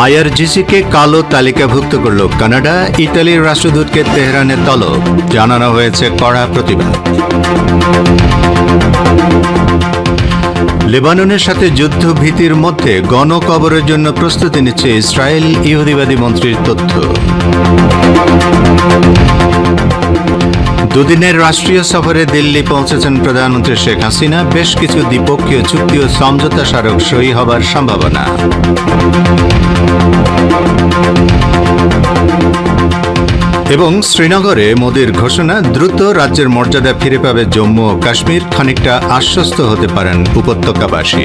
আইআরজিসিকে কালো তালিকাভুক্ত করল কানাডা, ইতালির রাষ্ট্রদূতকে তেহরানের তলব, জানানো হয়েছে কড়া প্রতিবাদ লেবাননের সাথে যুদ্ধ ভীতির মধ্যে গণকবরের জন্য প্রস্তুতি নিচ্ছে ইসরায়েল ইহুদিবাদী মন্ত্রীর তথ্য। দুদিনের রাষ্ট্রীয় সফরে দিল্লি পৌঁছেছেন প্রধানমন্ত্রী শেখ হাসিনা। বেশ কিছু দ্বিপক্ষীয় চুক্তি ও সমঝোতা স্মারক সই হবার সম্ভাবনা। এবং শ্রীনগরে মোদীর ঘোষণা, দ্রুত রাজ্যের মর্যাদা ফিরে পাবে জম্মু ও কাশ্মীর, খানিকটা আশ্বস্ত হতে পারেন উপত্যকাবাসী।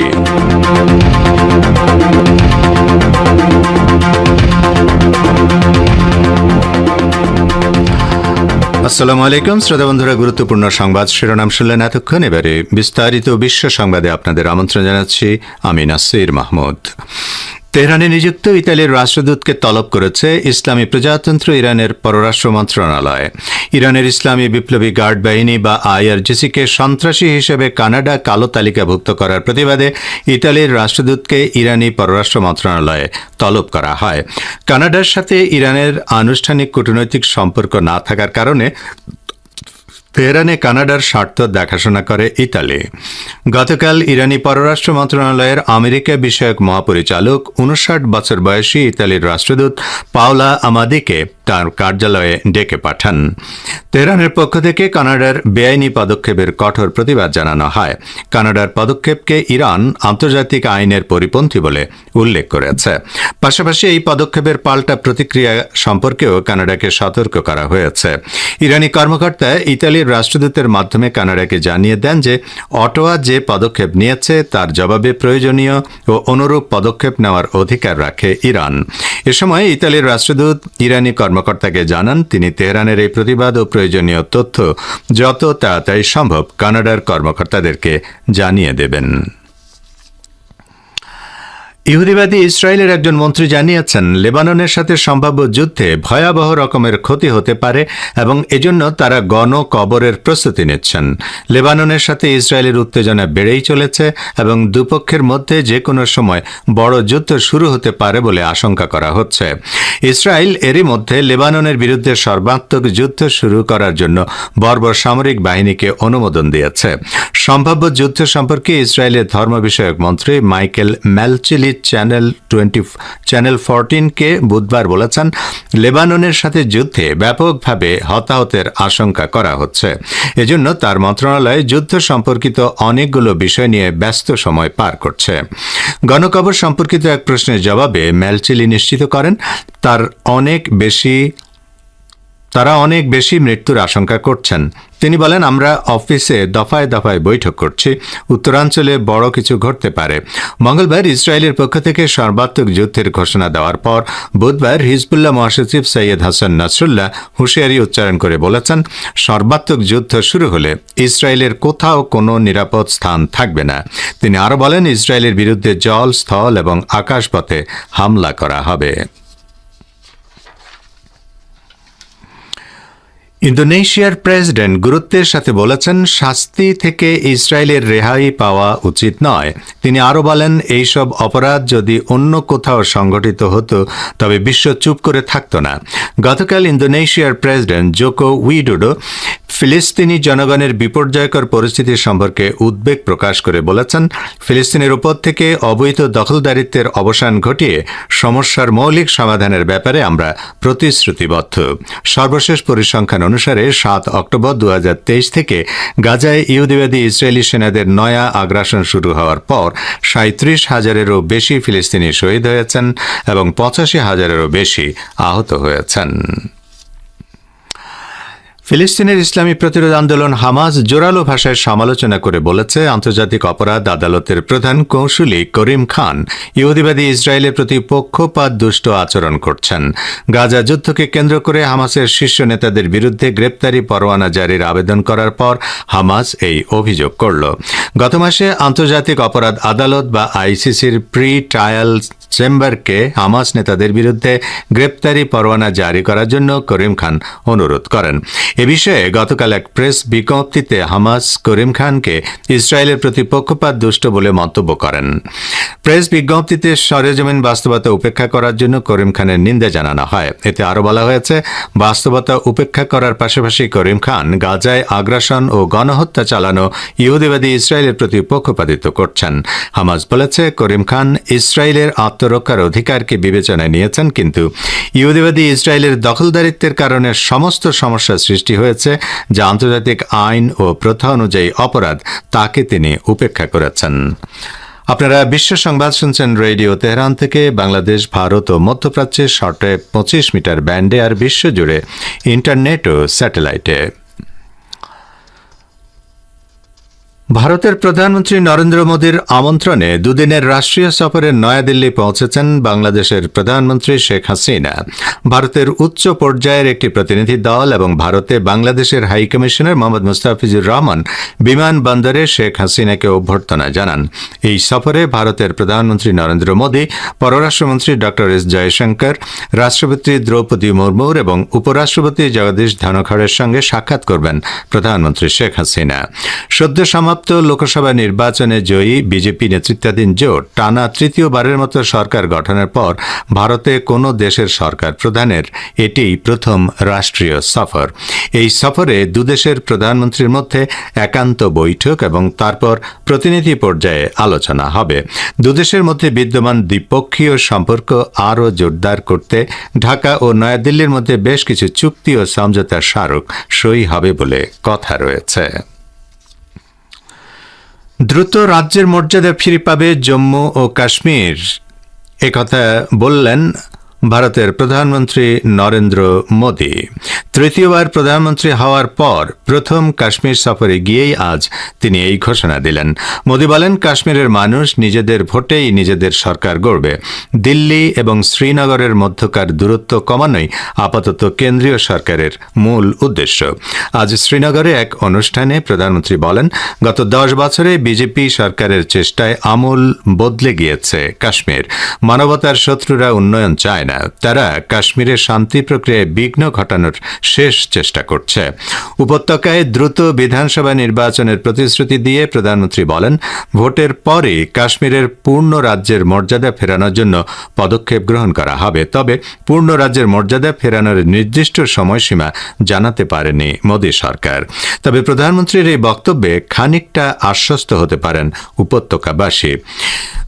আসসালামু আলাইকুম, শ্রোতা বন্ধুরা, গুরুত্বপূর্ণ সংবাদ শিরোনাম শুনলেন এতক্ষণ। এবারে বিস্তারিত বিশ্ব সংবাদে আপনাদের আমন্ত্রণ জানাচ্ছি আমি নাসির মাহমুদ। তেহরানে নিযুক্ত ইতালির রাষ্ট্রদূতকে তলব করেছে ইসলামী প্রজাতন্ত্র ইরানের পররাষ্ট্র মন্ত্রণালয়। ইরানের ইসলামী বিপ্লবী গার্ড বাহিনী বা আইআরজিসিকে সন্ত্রাসী হিসেবে কানাডা কালো তালিকাভুক্ত করার প্রতিবাদে ইতালির রাষ্ট্রদূতকে ইরানি পররাষ্ট্র মন্ত্রণালয়ে তলব করা হয়। কানাডার সাথে ইরানের আনুষ্ঠানিক কূটনৈতিক সম্পর্ক না থাকার কারণে তেহরানে কানাডার স্বার্থ দেখাশোনা করে ইতালি। গতকাল ইরানি পররাষ্ট্র মন্ত্রণালয়ের আমেরিকা বিষয়ক মহাপরিচালক উনষাট বছর বয়সী ইতালির রাষ্ট্রদূত পাওলা আমাদিকে তার কার্যালয়ে ডেকে পাঠান। তেহরানের পক্ষ থেকে কানাডার বেআইনি পদক্ষেপের কঠোর প্রতিবাদ জানানো হয়। কানাডার পদক্ষেপকে ইরান আন্তর্জাতিক আইনের পরিপন্থী বলে উল্লেখ করেছে। পাশাপাশি এই পদক্ষেপের পাল্টা প্রতিক্রিয়া সম্পর্কেও কানাডাকে সতর্ক করা হয়েছে। ইরানি কর্মকর্তা ইতালির রাষ্ট্রদূতের মাধ্যমে কানাডাকে জানিয়ে দেন যে অটোয়া যে পদক্ষেপ নিয়েছে তার জবাবে প্রয়োজনীয় ও অনুরূপ পদক্ষেপ নেওয়ার অধিকার রাখে ইরান। এ সময় ইতালির রাষ্ট্রদূত ইরানি কর্মকর্তাকে জানান, তিনি তেহরানের এই প্রতিবাদ ও প্রয়োজনীয় তথ্য যত তাড়াতাড়ি সম্ভব কানাডার কর্মকর্তাদেরকে জানিয়ে দেবেন। ইহুদিবাদী ইসরায়েলের একজন মন্ত্রী জানিয়েছেন, লেবাননের সাথে সম্ভাব্য যুদ্ধে ভয়াবহ রকমের ক্ষতি হতে পারে এবং এজন্য তারা গণ কবরের প্রস্তুতি নিচ্ছেন। লেবাননের সাথে ইসরায়েলের উত্তেজনা বেড়েই চলেছে এবং দুপক্ষের মধ্যে যে কোনো সময় বড় যুদ্ধ শুরু হতে পারে বলে আশঙ্কা করা হচ্ছে। ইসরায়েল এরই মধ্যে লেবাননের বিরুদ্ধে সর্বাত্মক যুদ্ধ শুরু করার জন্য বর্বর সামরিক বাহিনীকে অনুমোদন দিয়েছে। সম্ভাব্য যুদ্ধ সম্পর্কে ইসরায়েলের ধর্ম বিষয়ক মন্ত্রী Michael Malchieli channel twenty channel ফোরটিনকে বুধবার বলেছেন, লেবাননের সাথে যুদ্ধে ব্যাপকভাবে হতাহতের আশঙ্কা করা হচ্ছে। এজন্য তার মন্ত্রণালয় যুদ্ধ সম্পর্কিত অনেকগুলো বিষয় নিয়ে ব্যস্ত সময় পার করছে। গণকবর সম্পর্কিত এক প্রশ্নের জবাবে ম্যালচিলি নিশ্চিত করেন, তার অনেক বেশি তারা অনেক বেশি মৃত্যুর আশঙ্কা করছেন। তিনি বলেন, আমরা অফিসে দফায় দফায় বৈঠক করছি। উত্তরাঞ্চলে বড় কিছু ঘটতে পারে। মঙ্গলবার ইসরায়েলের পক্ষ থেকে সর্বাত্মক যুদ্ধের ঘোষণা দেওয়ার পর বুধবার হিজবুল্লাহ মহাসচিব সৈয়দ হাসান নাসরুল্লাহ হুঁশিয়ারি উচ্চারণ করে বলেছেন, সর্বাত্মক যুদ্ধ শুরু হলে ইসরায়েলের কোথাও কোনো নিরাপদ স্থান থাকবে না। তিনি আরও বলেন, ইসরায়েলের বিরুদ্ধে জল, স্থল এবং আকাশপথে হামলা করা হবে। ইন্দোনেশিয়ার প্রেসিডেন্ট গুরুত্বের সাথে বলেছেন, শাস্তি থেকে ইসরায়েলের রেহাই পাওয়া উচিত নয়। তিনি আরও বলেন, এইসব অপরাধ যদি অন্য কোথাও সংঘটিত হতো, তবে বিশ্ব চুপ করে থাকত না। গতকাল ইন্দোনেশিয়ার প্রেসিডেন্ট জোকো উইডোডো ফিলিস্তিনি জনগণের বিপর্যয়কর পরিস্থিতি সম্পর্কে উদ্বেগ প্রকাশ করে বলেছেন। ফিলিস্তিনের উপর থেকে অবৈধ দখলদারিত্বের অবসান ঘটিয়ে সমস্যার মৌলিক সমাধানের ব্যাপারে আমরা প্রতিশ্রুতিবদ্ধ। সর্বশেষ পরিসংখ্যান অনুসারে সাত অক্টোবর দু হাজার তেইশ থেকে গাজায় ইহুদিবাদী ইসরায়েলি সেনাদের নয়া আগ্রাসন শুরু হওয়ার পর সাঁত্রিশ হাজারেরও বেশি ফিলিস্তিনি শহীদ হয়েছেন এবং পঁচাশি হাজারেরও বেশি আহত হয়েছেন। ফিলিস্তিনের ইসলামী প্রতিরোধ আন্দোলন হামাস জোরালো ভাষায় সমালোচনা করে বলেছে, আন্তর্জাতিক অপরাধ আদালতের প্রধান কৌশলী করিম খান ইহুদিবাদী ইসরায়েলের প্রতি পক্ষপাত দুষ্ট আচরণ করছেন। গাজা যুদ্ধকে কেন্দ্র করে হামাসের শীর্ষ নেতাদের বিরুদ্ধে গ্রেপ্তারি পরোয়ানা জারির আবেদন করার পর হামাস এই অভিযোগ করল। গত মাসে আন্তর্জাতিক অপরাধ আদালত বা আইসিসির প্রি ট্রায়াল চেম্বারকে হামাস নেতাদের বিরুদ্ধে গ্রেপ্তারি পরোয়ানা জারি করার জন্য করিম খান অনুরোধ করেন। এ বিষয়ে গতকাল এক প্রেস বিজ্ঞপ্তিতে হামাস করিম খানকে ইসরায়েলের প্রতি পক্ষপাত দুষ্ট বলে মন্তব্য করেন। প্রেস বিজ্ঞপ্তিতে সরেজমিন বাস্তবতা উপেক্ষা করার জন্য করিম খানের নিন্দা জানানো হয়। এতে আরও বলা হয়েছে, বাস্তবতা উপেক্ষা করার পাশাপাশি করিম খান গাজায় আগ্রাসন ও গণহত্যা চালানো ইহুদিবাদী ইসরায়েলের প্রতি পক্ষপাতিত্ব করছেন। হামাস বলেছে, করিম খান ইসরায়েলের আত্মরক্ষার অধিকারকে বিবেচনায় নিয়েছেন, কিন্তু ইহুদিবাদী ইসরায়েলের দখলদারিত্বের কারণে সমস্ত সমস্যা সৃষ্টি হয়েছে, যা আন্তর্জাতিক আইন ও প্রথা অনুযায়ী অপরাধ তাকে তিনি উপেক্ষা করেছেন। আপনারা বিশ্ব সংবাদ শুনছেন রেডিও তেহরান থেকে। বাংলাদেশ, ভারত ও মধ্যপ্রাচ্যের শর্টে পঁচিশ মিটার ব্যান্ডে আর বিশ্বজুড়ে ইন্টারনেট ও স্যাটেলাইটে। ভারতের প্রধানমন্ত্রী নরেন্দ্র মোদীর আমন্ত্রণে দুদিনের রাষ্ট্রীয় সফরে নয়াদিল্লি পৌঁছেছেন বাংলাদেশের প্রধানমন্ত্রী শেখ হাসিনা। ভারতের উচ্চ পর্যায়ের একটি প্রতিনিধি দল এবং ভারতে বাংলাদেশের হাই কমিশনার মোহাম্মদ মুস্তাফিজুর রহমান বিমানবন্দরে শেখ হাসিনাকে অভ্যর্থনা জানান। এই সফরে ভারতের প্রধানমন্ত্রী নরেন্দ্র মোদী, পররাষ্ট্রমন্ত্রী ড এস জয়শঙ্কর, রাষ্ট্রপতি দ্রৌপদী মুর্মুর এবং উপরাষ্ট্রপতি জগদীশ ধনখড়ের সঙ্গে সাক্ষাৎ করবেন প্রধানমন্ত্রী শেখ হাসিনা। সদ্য লোকসভা নির্বাচনে জয়ী বিজেপি নেতৃত্বাধীন জোট টানা তৃতীয়বারের মতো সরকার গঠনের পর ভারতে কোনো দেশের সরকার প্রধানের এটিই প্রথম রাষ্ট্রীয় সফর। এই সফরে দুদেশের প্রধানমন্ত্রীর মধ্যে একান্ত বৈঠক এবং তারপর প্রতিনিধি পর্যায়ে আলোচনা হবে। দুদেশের মধ্যে বিদ্যমান দ্বিপক্ষীয় সম্পর্ক আরও জোরদার করতে ঢাকা ও নয়াদিল্লির মধ্যে বেশ কিছু চুক্তি ও সমঝোতার স্মারক সই হবে বলে কথা রয়েছে। দ্রুত রাজ্যের মর্যাদা ফিরে পাবে জম্মু ও কাশ্মীর। একথা বললেন ভারতের প্রধানমন্ত্রী নরেন্দ্র মোদী। তৃতীয়বার প্রধানমন্ত্রী হওয়ার পর প্রথম কাশ্মীর সফরে গিয়েই আজ তিনি এই ঘোষণা দিলেন। মোদী বলেন, কাশ্মীরের মানুষ নিজেদের ভোটেই নিজেদের সরকার গড়বে। দিল্লি এবং শ্রীনগরের মধ্যকার দূরত্ব কমানোই আপাতত কেন্দ্রীয় সরকারের মূল উদ্দেশ্য। আজ শ্রীনগরে এক অনুষ্ঠানে প্রধানমন্ত্রী বলেন, গত দশ বছরে বিজেপি সরকারের চেষ্টায় আমূল বদলে গিয়েছে কাশ্মীর। মানবতার শত্রুরা উন্নয়ন চায় না। তারা কাশ্মীরের শান্তি প্রক্রিয়ায় বিঘ্ন ঘটানোর শেষ চেষ্টা করছে। উপত্যকায় দ্রুত বিধানসভা নির্বাচনের প্রতিশ্রুতি দিয়ে প্রধানমন্ত্রী বলেন, ভোটের পরে কাশ্মীরের পূর্ণ রাজ্যের মর্যাদা ফেরানোর জন্য পদক্ষেপ গ্রহণ করা হবে। তবে পূর্ণ রাজ্যের মর্যাদা ফেরানোর নির্দিষ্ট সময়সীমা জানাতে পারেনি মোদী সরকার। তবে প্রধানমন্ত্রীর এই বক্তব্যে খানিকটা আশ্বস্ত হতে পারেন উপত্যকাবাসী।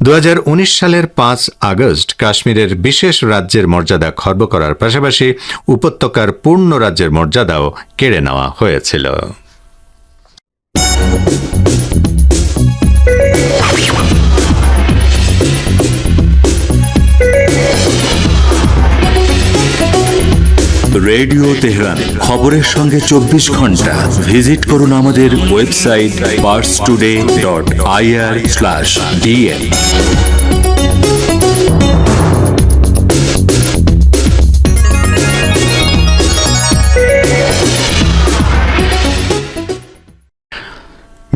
দু হাজার উনিশ সালের পাঁচ আগস্ট কাশ্মীরের বিশেষ রাজ্যের মর্যাদা খর্ব করার পাশাপাশি উপত্যকার পূর্ণ রাজ্যের মর্যাদাও কেড়ে নেওয়া হয়েছিল। রেডিও তেহরান, খবরের সঙ্গে চব্বিশ ঘণ্টা। ভিজিট করুন আমাদের website Pars today dot IR slash DN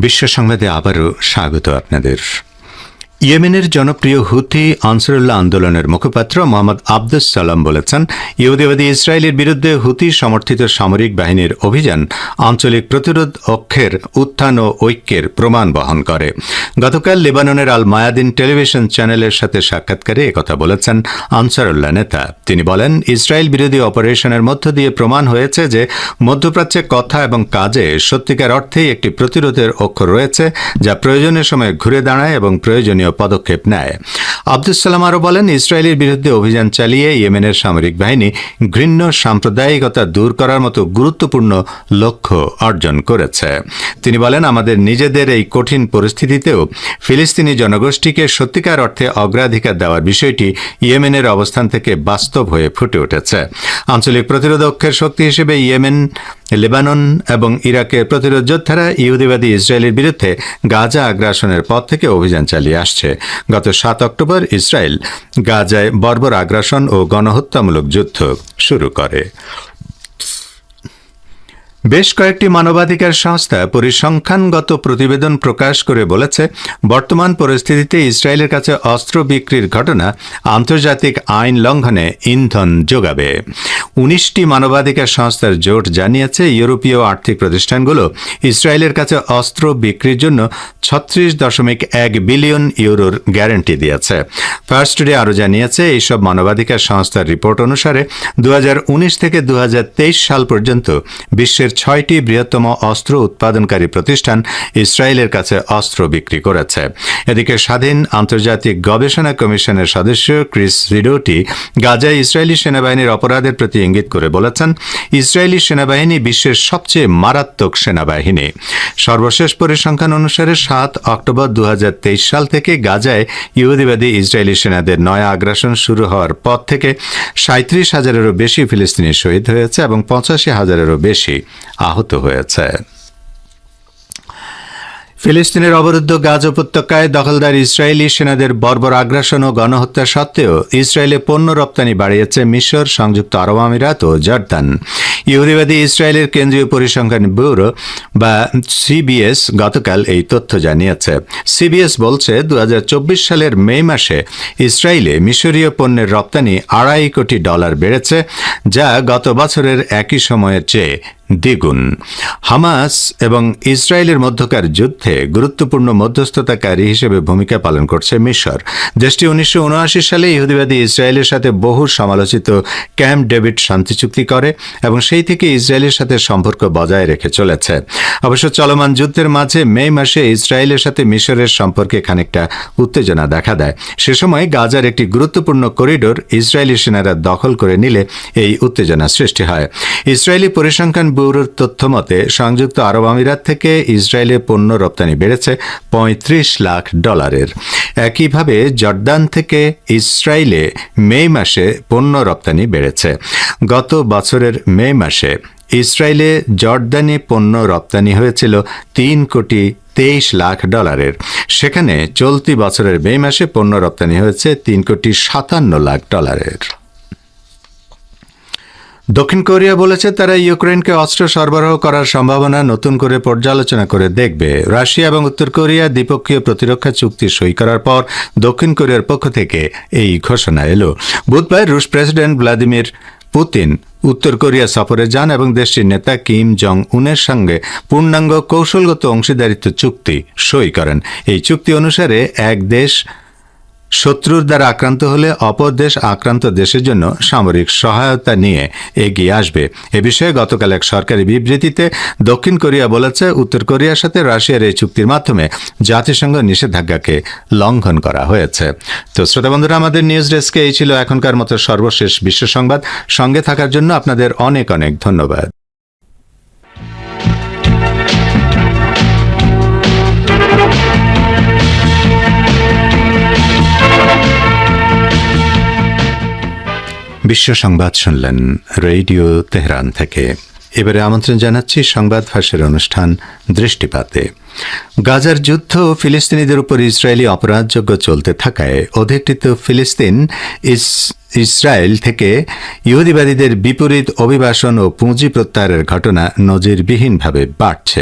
বিশ্ব সংবাদে আবারও স্বাগত আপনাদের। ইয়েমেনের জনপ্রিয় হুথি আনসারুল্লাহ আন্দোলনের মুখপাত্র মোহাম্মদ আব্দুস সালাম বলেছেন, ইহুদিবাদী ইসরায়েলের বিরুদ্ধে হুতি সমর্থিত সামরিক বাহিনীর অভিযান আঞ্চলিক প্রতিরোধ অক্ষের উত্থান ও ঐক্যের প্রমাণ বহন করে। গতকাল লেবাননের আল মায়াদিন টেলিভিশন চ্যানেলের সাথে সাক্ষাৎকারে একথা বলেছেন আনসারুল্লাহ নেতা। তিনি বলেন, ইসরায়েল বিরোধী অপারেশনের মধ্য দিয়ে প্রমাণ হয়েছে যে মধ্যপ্রাচ্যে কথা এবং কাজে সত্যিকার অর্থেই একটি প্রতিরোধের অক্ষর রয়েছে যা প্রয়োজনের সময় ঘুরে দাঁড়ায় এবং প্রয়োজনীয় পদক্ষেপ নেয়। আব্দুল সালাম আরও বলেন, ইসরায়েলের বিরুদ্ধে অভিযান চালিয়ে ইয়েমেনের সামরিক বাহিনী ঘৃণ্য সাম্প্রদায়িকতা দূর করার মতো গুরুত্বপূর্ণ লক্ষ্য অর্জন করেছে। তিনি বলেন, আমাদের নিজেদের এই কঠিন পরিস্থিতিতেও ফিলিস্তিনি জনগোষ্ঠীকে সত্যিকার অর্থে অগ্রাধিকার দেওয়ার বিষয়টি ইয়েমেনের অবস্থান থেকে বাস্তব হয়ে ফুটে উঠেছে। আঞ্চলিক প্রতিরোধকের শক্তি হিসেবে ইয়েমেন লেবানন এবং ইরাকের প্রতিরোধ যোদ্ধারা ইহুদিবাদী ইসরায়েলের বিরুদ্ধে গাজা আগ্রাসনের পর থেকে অভিযান চালিয়ে আসছে। গত সাত অক্টোবর ইসরায়েল গাজায় বর্বর আগ্রাসন ও গণহত্যামূলক যুদ্ধ শুরু করে। বেশ কয়েকটি মানবাধিকার সংস্থা পরিসংখ্যানগত প্রতিবেদন প্রকাশ করে বলেছে, বর্তমান পরিস্থিতিতে ইসরায়েলের কাছে অস্ত্র বিক্রির ঘটনা আন্তর্জাতিক আইন লঙ্ঘনে ইন্ধন যোগাবে। উনিশটি মানবাধিকার সংস্থার জোট জানিয়েছে, ইউরোপীয় আর্থিক প্রতিষ্ঠানগুলো ইসরায়েলের কাছে অস্ত্র বিক্রির জন্য ছত্রিশ দশমিক এক বিলিয়ন ইউরোর গ্যারান্টি দিয়েছে। ফার্স্ট ডে আরও জানিয়েছে, এইসব মানবাধিকার সংস্থার রিপোর্ট অনুসারে দু হাজার উনিশ থেকে দু হাজার তেইশ সাল পর্যন্ত বিশ্বের ছয়টি বৃহত্তম অস্ত্র উৎপাদনকারী প্রতিষ্ঠান ইসরায়েলের কাছে অস্ত্র বিক্রি করেছে। এদিকে স্বাধীন আন্তর্জাতিক গবেষণা কমিশনের সদস্য ক্রিস রিডোটি গাজায় ইসরায়েলি সেনাবাহিনীর অপরাধের প্রতি ইঙ্গিত করে বলেছেন, ইসরায়েলি সেনাবাহিনী বিশ্বের সবচেয়ে মারাত্মক সেনাবাহিনী। সর্বশেষ পরিসংখ্যান অনুসারে সাত অক্টোবর দু হাজার তেইশ সাল থেকে গাজায় ইহুদিবাদী ইসরায়েলি সেনাদের নয়া আগ্রাসন শুরু হওয়ার পর থেকে সাঁত্রিশ হাজারেরও বেশি ফিলিস্তিনি শহীদ হয়েছে এবং পঁচাশি হাজারেরও বেশি আহত হয়েছে। ফিলিস্তিনের অবরুদ্ধ গাজ উপত্যকায় দখলদার ইসরায়েলি সেনাদের বর্বর আগ্রাসন ও গণহত্যা সত্ত্বেও ইসরায়েলে পণ্য রপ্তানি বাড়িয়েছে মিশর, সংযুক্ত আরব আমিরাত ও জর্দান। ইহুদিবাদী ইসরায়েলের কেন্দ্রীয় পরিসংখ্যান ব্যুরো বা সিবিএস গতকাল এই তথ্য জানিয়েছে। সিবিএস বলছে দু হাজার চব্বিশ সালের মে মাসে ইসরায়েলে মিশরীয় পণ্যের রপ্তানি আড়াই কোটি ডলার বেড়েছে, যা গত বছরের একই সময়ের চেয়ে দ্বিগুণ। হামাস এবং ইসরায়েলের মধ্যকার যুদ্ধে গুরুত্বপূর্ণ মধ্যস্থতাকারী হিসেবে ভূমিকা পালন করছে মিশর। দেশটি উনিশশো উনআশি সালে ইহুদিবাদী ইসরায়েলের সাথে বহু সমালোচিত ক্যাম্প ডেভিড শান্তি চুক্তি করে এবং সেই থেকে ইসরায়েলের সাথে সম্পর্ক বজায় রেখে চলেছে। অবশ্য চলমান যুদ্ধের মাঝে মে মাসে ইসরায়েলের সাথে মিশরের সম্পর্কে খানিকটা উত্তেজনা দেখা দেয়। সে সময় গাজার একটি গুরুত্বপূর্ণ করিডোর ইসরায়েলি সেনারা দখল করে নিলে এই উত্তেজনা সৃষ্টি হয়। ইসরায়েলি পরিসংখ্যান ব্যুরোর তথ্য মতে, সংযুক্ত আরব আমিরাত থেকে ইসরায়েলে পণ্য রপ্তানি বেড়েছে পঁয়ত্রিশ লাখ ডলারের। একইভাবে জর্দান থেকে ইসরায়েলে মে মাসে পণ্য রপ্তানি বেড়েছে। গত বছরের মে মাসে ইসরায়েলে জর্দানে পণ্য রপ্তানি হয়েছিল তিন কোটি তেইশ লাখ ডলারের। সেখানে চলতি বছরের মে মাসে পণ্য রপ্তানি হয়েছে তিন কোটি সাতান্ন লাখ ডলারের। দক্ষিণ কোরিয়া বলেছে তারা ইউক্রেনকে অস্ত্র সরবরাহ করার সম্ভাবনা নতুন করে পর্যালোচনা করে দেখবে। রাশিয়া এবং উত্তর কোরিয়া দ্বিপক্ষীয় প্রতিরক্ষা চুক্তি সই করার পর দক্ষিণ কোরিয়ার পক্ষ থেকে এই ঘোষণা এলো। বুধবার রুশ প্রেসিডেন্ট ভ্লাদিমির পুতিন উত্তর কোরিয়া সফরে যান এবং দেশটির নেতা কিম জং উনের সঙ্গে পূর্ণাঙ্গ কৌশলগত অংশীদারিত্ব চুক্তি সই করেন। এই চুক্তি অনুসারে এক দেশ শত্রুর দ্বারা আক্রান্ত হলে অপর দেশ আক্রান্ত দেশের জন্য সামরিক সহায়তা নিয়ে এগিয়ে আসবে। এ বিষয়ে গতকাল এক সরকারি বিবৃতিতে দক্ষিণ কোরিয়া বলেছে, উত্তর কোরিয়ার সাথে রাশিয়ার এই চুক্তির মাধ্যমে জাতিসংঘ নিষেধাজ্ঞাকে লঙ্ঘন করা হয়েছে। তো শ্রোতা বন্ধুরা, আমাদের নিউজ ডেস্কে এই ছিল এখনকার মতো সর্বশেষ বিশ্ব সংবাদ। সঙ্গে থাকার জন্য আপনাদের অনেক অনেক ধন্যবাদ। বিশ্ব সংবাদ শুনলেন রেডিও তেহরান থেকে। এবারে আমন্ত্রণ জানাচ্ছি সংবাদ ফাঁসের অনুষ্ঠান দৃষ্টিপাতে। গাজার যুদ্ধ ফিলিস্তিনিদের উপর ইসরায়েলি অপরাধযোগ্য চলতে থাকায় অধিকৃত ফিলিস্তিন ইসরায়েল থেকে ইহুদিবাদীদের বিপরীত অভিবাসন ও পুঁজি প্রত্যাহারের ঘটনা নজিরবিহীনভাবে বাড়ছে।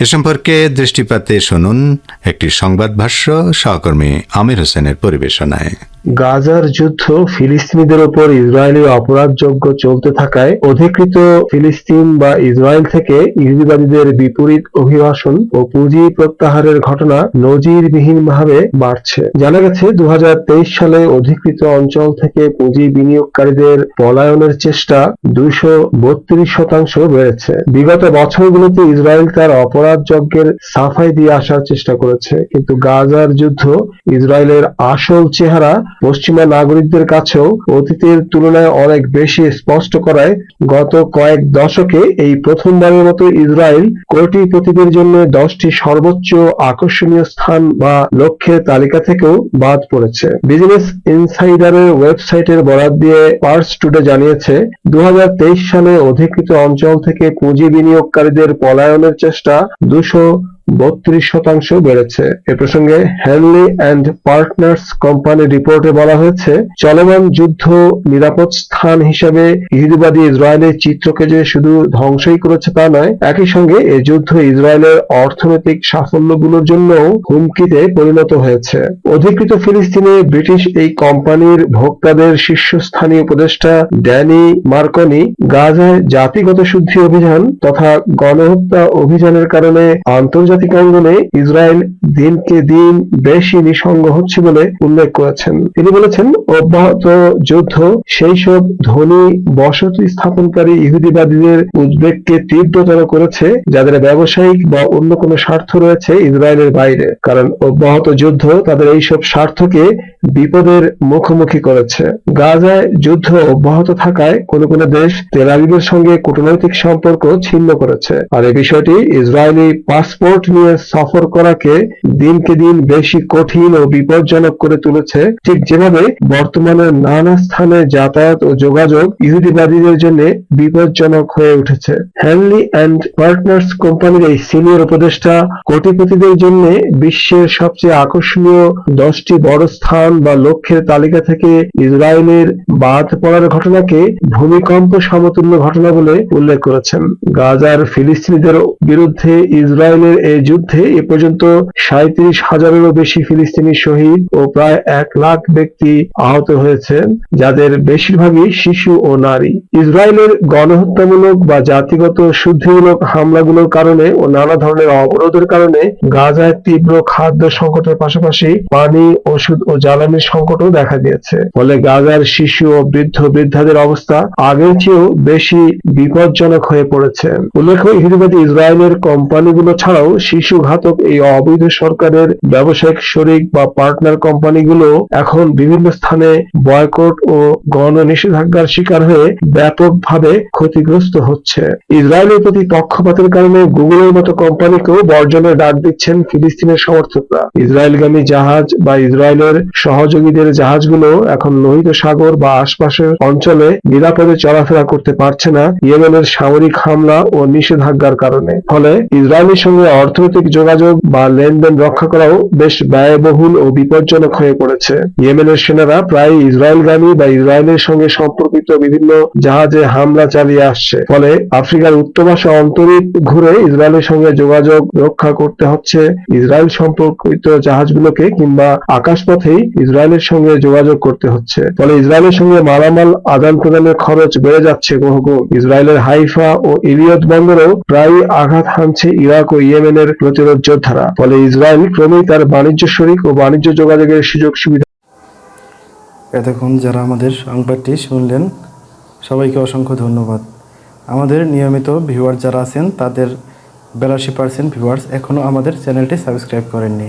এ সম্পর্কে দৃষ্টিপাতে শুনুন একটি সংবাদ ভাষ্য, সহকর্মী আমির হোসেনের পরিবেশনায়। গাজার যুদ্ধ ফিলিস্তিনিদের উপর ইসরায়েলি অপরাধযোগ্য চলতে থাকায় অধিকৃত ফিলিস্তিন বা ইসরায়েল থেকে ইহুদিবাদীদের বিপরীত অভিবাসন ও পুঁজি প্রত্যাহারের ঘটনা নজিরবিহীনভাবে বাড়ছে। জানা গেছে দু হাজার তেইশ সালে অধিকৃত অঞ্চল থেকে পুঁজি বিনিয়োগকারীদের পলায়নের চেষ্টা দুইশো বত্রিশ শতাংশ বেড়েছে। বিগত বছরগুলোতে ইসরায়েল তার অপরাধযজ্ঞের সাফাই দিয়ে আসার চেষ্টা করেছে, কিন্তু গাজার যুদ্ধ ইসরায়েলের আসল চেহারা পশ্চিমা নাগরিকদের কাছেও অতীতের তুলনায় অনেক বেশি স্পষ্ট করায় গত কয়েক দশকে এই প্রথমবারের মতো ইসরায়েল কোটিপতিদের জন্য দশটি পাশাপাশি সর্বোচ্চ আকর্ষণীয় স্থান বা লক্ষ্যের তালিকা থেকেও বাদ পড়েছে। বিজনেস ইনসাইডারের ওয়েবসাইটের বরাদ দিয়ে পার্স টুডে জানিয়েছে দু হাজার তেইশ সালে অধিকৃত অঞ্চল থেকে পুঁজি বিনিয়োগকারীদের পলায়নের চেষ্টা দুশো বত্রিশ শতাংশ বেড়েছে। এ প্রসঙ্গে হ্যানলি অ্যান্ড পার্টনার্স কোম্পানি রিপোর্টে বলা হয়েছে, চলমান যুদ্ধ নিরাপদ স্থান হিসেবে ইহুদিবাদী ইসরায়েলের চিত্রকে যে শুধু ধ্বংসই করেছে তা নয়, একই সঙ্গে এ যুদ্ধ ইসরায়েলের অর্থনৈতিক সাফল্যগুলোর জন্য হুমকিতে পরিণত হয়েছে। অধিকৃত ফিলিস্তিনে ব্রিটিশ এই কোম্পানির ভোক্তাদের শীর্ষস্থানীয় উপদেষ্টা ড্যানি মার্কনি গাজায় জাতিগত শুদ্ধি অভিযান তথা গণহত্যা অভিযানের কারণে আন্তর্জাতিক অঙ্গনে ইসরায়েল দিনকে দিন বেশি নিঃসঙ্গ হচ্ছে বলে উল্লেখ করেছেন। তিনি বলেছেন, অব্যাহত যুদ্ধ সেই সব ধনী বসতি স্থাপনকারী ইহুদিবাদীদের উদ্বেগকে তীব্রতর করেছে, যাদের ব্যবসায়িক বা অন্য কোনো স্বার্থ রয়েছে ইসরায়েলের বাইরে। কারণ অব্যাহত যুদ্ধ তাদের এইসব স্বার্থকে বিপদের মুখোমুখি করেছে। গাজায় যুদ্ধ অব্যাহত থাকায় কোনো কোনো দেশ তেল আবিবের সঙ্গে কূটনৈতিক সম্পর্ক ছিন্ন করেছে। আর এই বিষয়টি ইসরায়েলি পাসপোর্ট নিয়ে সফর করাকে দিনকে দিন বেশি কঠিন ও বিপজ্জনক করে তুলেছে। ঠিক যেভাবে বর্তমানে নানা স্থানে যাতায়াত ও যোগাযোগ ইহুদিবাদীদের জন্য বিপজ্জনক হয়ে উঠেছে। হ্যানলি অ্যান্ড পার্টনার্স কোম্পানির এই সিনিয়র উপদেষ্টা কোটিপতিদের জন্য বিশ্বের সবচেয়ে আকর্ষণীয় দশটি বড় স্থান বা লক্ষ্যের তালিকা থেকে ইসরায়েলের বাদ পড়ার ঘটনাকে ভূমিকম্প সমতুল্য ঘটনা বলে উল্লেখ করেছেন। গাজার ফিলিস্তিনিদের বিরুদ্ধে ইসরায়েলের এই যুদ্ধে এ পর্যন্ত সাঁত্রিশ হাজারেরও বেশি ফিলিস্তিনি শহীদ ও প্রায় এক লাখ ব্যক্তি আহত হয়েছেন, যাদের বেশিরভাগই শিশু ও নারী। ইসরায়েলের গণহত্যামূলক বা জাতিগত শুদ্ধিমূলক হামলাগুলোর কারণে ও নানা ধরনের অবরোধের কারণে গাজায় তীব্র খাদ্য সংকটের পাশাপাশি পানি, ওষুধ ও জ্বালানির সংকটও দেখা দিয়েছে। ফলে গাজার শিশু ও বৃদ্ধ বৃদ্ধাদের অবস্থা আগের চেয়েও বেশি বিপজ্জনক হয়ে পড়েছে। উল্লেখ্য, ইহুদিবাদী ইসরায়েলের কোম্পানিগুলো ছাড়াও শিশু ঘাতক এই অবৈধ সরকারের ব্যবসায়িক শরিক বা পার্টনার কোম্পানিগুলো এখন বিভিন্ন স্থানে বয়কট ও গণ নিষেধাজ্ঞার শিকার হয়ে ব্যাপকভাবে ক্ষতিগ্রস্ত হচ্ছে। ইসরায়েলের প্রতি পক্ষপাতের কারণে গুগলের মতো কোম্পানিকেও বর্জনের ডাক দিচ্ছেন ফিলিস্তিনের সমর্থকরা। ইসরায়েলগামী জাহাজ বা ইসরায়েলের সহযোগীদের জাহাজগুলো এখন লোহিত সাগর বা আশপাশের অঞ্চলে নিরাপদে চলাফেরা করতে পারছে না ইয়েমেনের সামরিক হামলা ও নিষেধাজ্ঞার কারণে। ফলে ইসরায়েলের সঙ্গে অর্থনৈতিক যোগাযোগ বা লেনদেন রক্ষা করাও বেশ ব্যয়বহুল ও বিপজ্জনক হয়ে পড়েছে। ইয়েমেনের সেনারা প্রায় ইসরায়েলগামী বা ইসরায়েলের সঙ্গে সম্পর্কিত বিভিন্ন জাহাজে হামলা চালিয়ে আসছে। ফলে আফ্রিকার উত্তরপাশে অন্তরীপ ঘুরে ইসরায়েলের সঙ্গে যোগাযোগ রক্ষা করতে হচ্ছে ইসরায়েল সম্পর্কিত জাহাজগুলোকে কিংবা আকাশপথেই ইসরায়েলের সঙ্গে যোগাযোগ করতে হচ্ছে। ফলে ইসরায়েলের সঙ্গে মালামাল আদান প্রদানের খরচ বেড়ে যাচ্ছে বহুগুণ ইসরায়েলের হাইফা ও ইলিয়ত বন্দরেও প্রায় আঘাত হানছে ইরাক ও ইয়েমেনের প্রতিরোধ যোদ্ধারা। ফলে ইসরায়েল ক্রমেই তার বাণিজ্য শরিক ও বাণিজ্য যোগাযোগের সুযোগ সুবিধা এতক্ষণ যারা আমাদের সংবাদটি শুনলেন, সবাইকে অসংখ্য ধন্যবাদ। আমাদের নিয়মিত ভিউয়ার যারা আছেন, তাদের বিরাশি পার্সেন্ট ভিউয়ার্স এখনও আমাদের চ্যানেলটি সাবস্ক্রাইব করেননি।